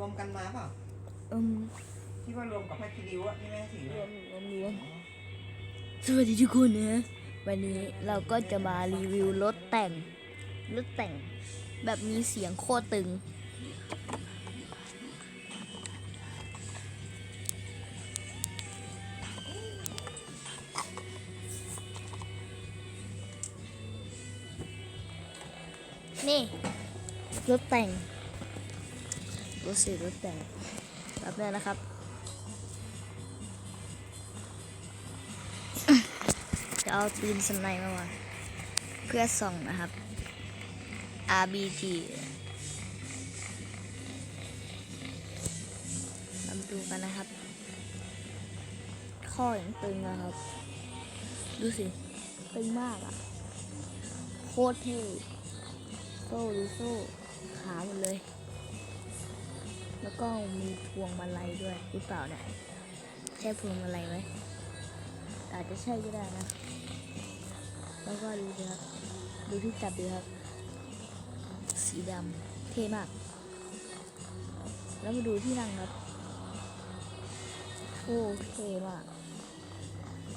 รวมกันมาเปล่าอืมที่ว่ารวมกับผ้าคีริ้วอะที่แม่ถือรวอะมรวมรวมสวัสดีทุกคนนะ วันนี้เราก็จะมารีวิวรถแต่ง รถแต่ง แบบมีเสียงโคตรตึง นี่ รถแต่งร ถสิรถแต่งแบบนี้นะครับจะเอาปืนสไนมาวางเพื่อส่องนะครับ RBG มาดูกันนะครับ ข้ออย่างตึงนะครับ ดูสิตึงมากอะ่ะ โคตรเท่โซ่ดูโซ่ขาหมดเลย แล้วก็มีพวงมาลัยด้วยหรือเปล่าเนี่ยใช่พวงมาลัยไหมอาจจะใช่ก็ได้นะ แล้วก็ดูสิครับ ดูที่จับดูครับ สีดำเท่มาก แล้วมาดูที่นั่งครับ โอ้เท่มาก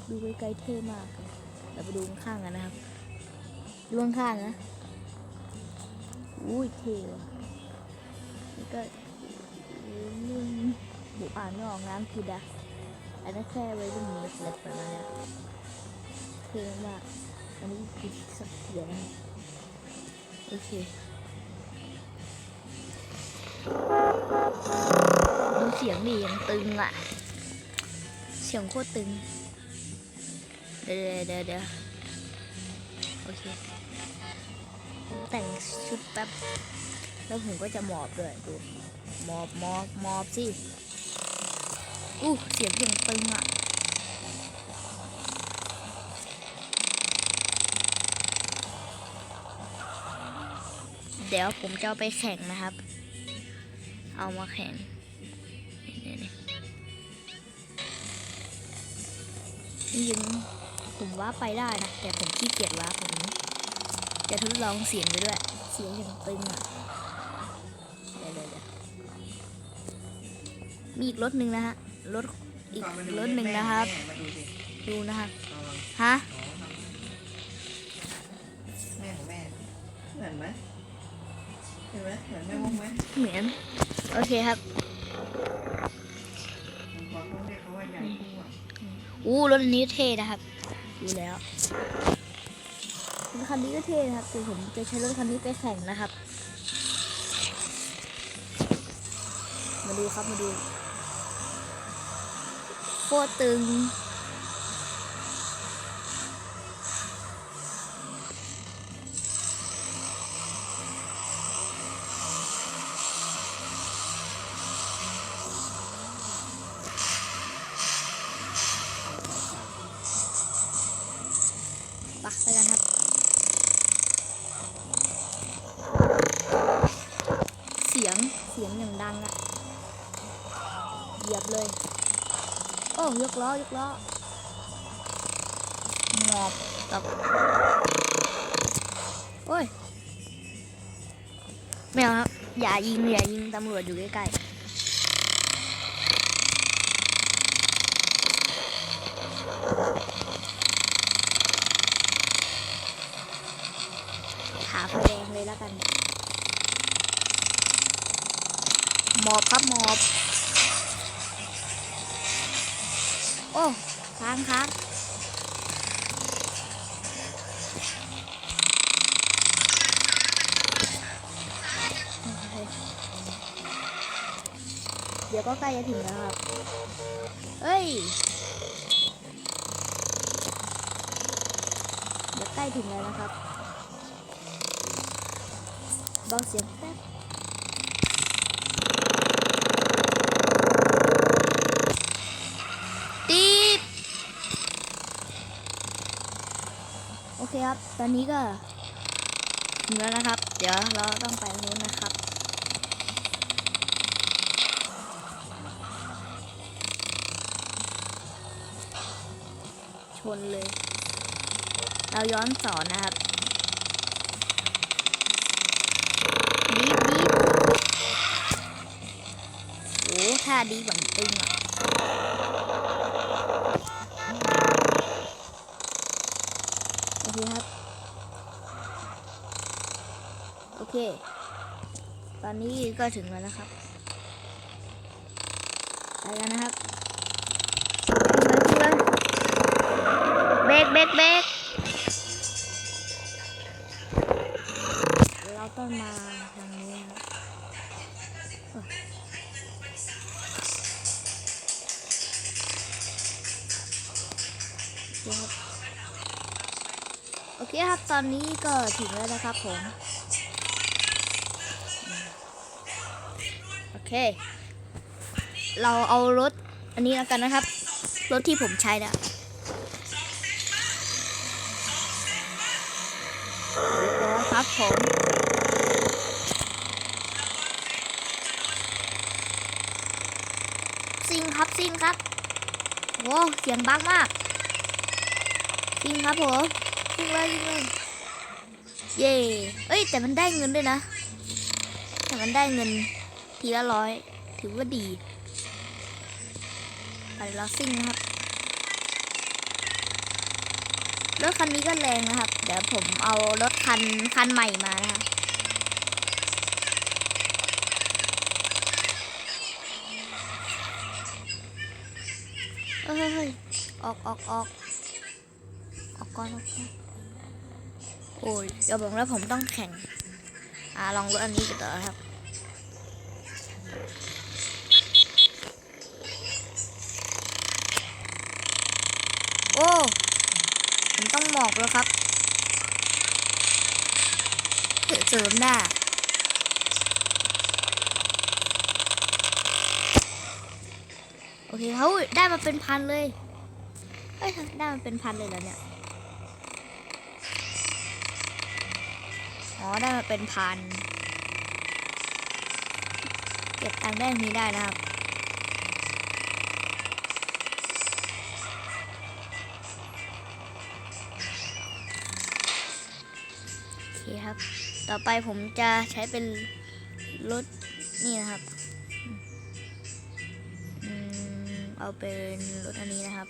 ดูไกลๆเท่มากเลยเราไปดูข้างกันนะครับดูข้างนะ อุ้ยเท่ว่ะนี่ก็ อ่านไม่ออกน้ำคือดะอันนั้นแค่ไว้ตรงนี้เสร็จประมาณนี้ยเท่มากอันนี้คือสักเดียวนะโอเคดูเสียงดิยังตึงอะ เสียงโคตรตึง เดี๋ยวเดี๋ยวเดี๋ยวโอเค แต่งชุดแป๊บ แล้วผมก็จะหมอบด้วยดูหมอบหมอบหมอบสิ อู้เสียงเพียงตึงอะเดี๋ยวผมจะไปแข่งนะครับ เอามาแข่งยิงผมว่าไปได้นะ แต่ผมขี้เกียจว่าผมจะทดลองเสียงไปด้วย เสียงอย่างตึงอะเดี๋ยวเดี๋ยวเดี๋ยวมีอีกรถหนึ่งนะฮะ รถอีกก่อนมาดูรถหนึ่งนะครับแม่มาดูสิดูนะครับเอาฮะแม่ของแม่เหมือนไหมเห็นไหมเหมือนแม่วงไหมเหมือนโอเคครับผมขอต้องเรียกเขาว่าใหญ่คู่อะอู้รถอันนี้เท่นะครับดูแล้วรถคันนี้ก็เท่นะครับแต่ผมจะใช้รถคันนี้ไปแข่งนะครับ มาดูครับมาดู โคตรตึง ปะไปกันครับ เสียงเสียงอย่างดังอะเหยียบเลย โอ้ย กล้อยกล้อหมอบตบโอ้ยไม่เอาครับ อย่ายิงอย่ายิงตำรวจอยู่ใกล้ๆขาไฟแดงเลยแล้วกัน หมอบครับหมอบ โอ้ค้างค้างโอเคเดี๋ยวก็ใกล้จะถึงแล้วครับ เฮ้ย เดี๋ยวใกล้ถึงแล้วนะครับ บาเสียงแป๊บ ตีบโอ เคครับ ตอนนี้ก็ถึงแล้วนะครับ เดี๋ยวเราต้องไปนู้นนะครับ ชนเลย เราย้อนสอนนะครับดีดีบท่าดีบังตึงอะโอ เคครับ โอเค ตอนนี้ก็ถึงแล้วนะครับ ไปกันนะครับเลยขึ้นเบรกเบรกเบรกเราต้องมาทางนี้ครับครับ เคครับตอนนี้ก็ถึงแล้วนะครับผม โอเค เราเอารถอันนี้แล้วกันนะครับ รถที่ผมใช้นะครับผมซิงครับซิงครับโว้เสียงบักมากซิงครับผม ซิงเลยซิงเลยเย่เอ้ย แต่มันได้เงินด้วยนะ แต่มันได้เงินทีละร้อย ถือว่าดีไปเราซิ่งนะครับรถคันนี้ก็แรงนะครับ เดี๋ยวผมเอารถคันคันใหม่มานะครับเฮ้ยเฮ้ยเฮ้ยออกออกออกออกก่อนออกก่อน โอ้ยเดี๋ยวบอกแล้วผมต้องแข่ง อ่าลองรถอันนี้กันต่อครับโอ้ผมต้องหมอบแล้วครับเจอเจอหน้าโอเคเขาได้มาเป็นพันเลยเฮ้ยได้มาเป็นพันเลยแล้วเนี่ย อ๋อได้มาเป็นพัน เก็บตังค์ได้ตรงนี้ได้นะครับ โอเคครับ ต่อไปผมจะใช้เป็นรถนี่นะครับอืมเอาเป็นรถอันนี้นะครับ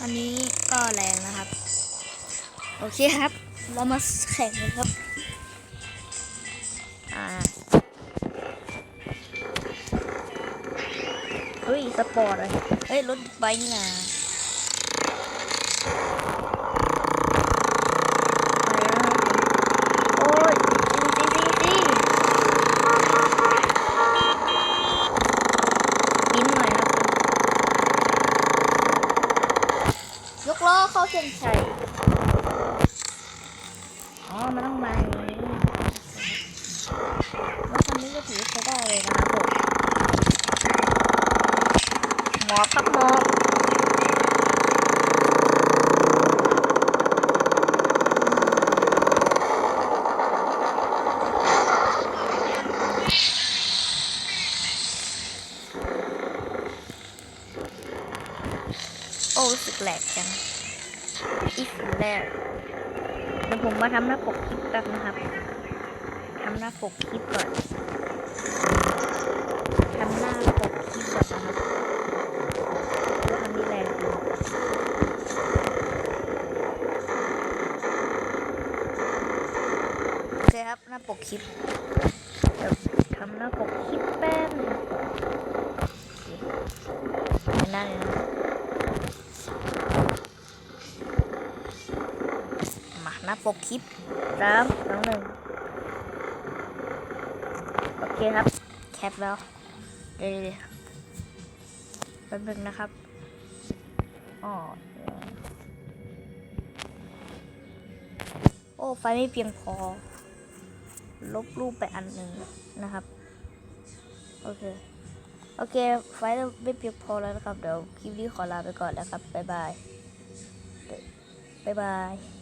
อันนี้ก็แรงนะครับ โอเคครับ เรามาแข่งกันครับ อ่าเฮ้ย สปอร์ตเลยเฮ้ย รถไบค์นี่นะโอ้ยซีซีซีบินหน่อยครับยกล้อเข้าเส้นชัย อ๋อ มันต้องมาอย่างนี้แล้วคันนี้ก็ถือว่าใช้ได้เลยนะครับผมหมอบครับหมอบโอ้รู้สึก แหลกจังอีกแล้วเดี๋ยวผมมาทำหน้าปกคลิปแป๊บนะครับทำหน้าปกคลิปก่อนทำหน้าปกคลิปก่อนนะครับว่าทำนี่แรงจริงโอเคครับหน้าปกคลิปเดี๋ยวทำหน้าปกคลิปแป๊บนึงไม่น่าเลยนะ มาหน้าปกคลิปสามสองหนึ่งโอเคครับ แคปแล้วเดี๋ยวแป๊บนึงนะครับอ๋อโอ้ ไฟไม่เพียงพอ ลบรูปไปอันหนึ่งนะครับ โอเค โอเค ไฟไม่เพียงพอแล้วนะครับ เดี๋ยวคลิปนี้ขอลาไปก่อนแล้วครับ บ๊ายบาย บ๊ายบาย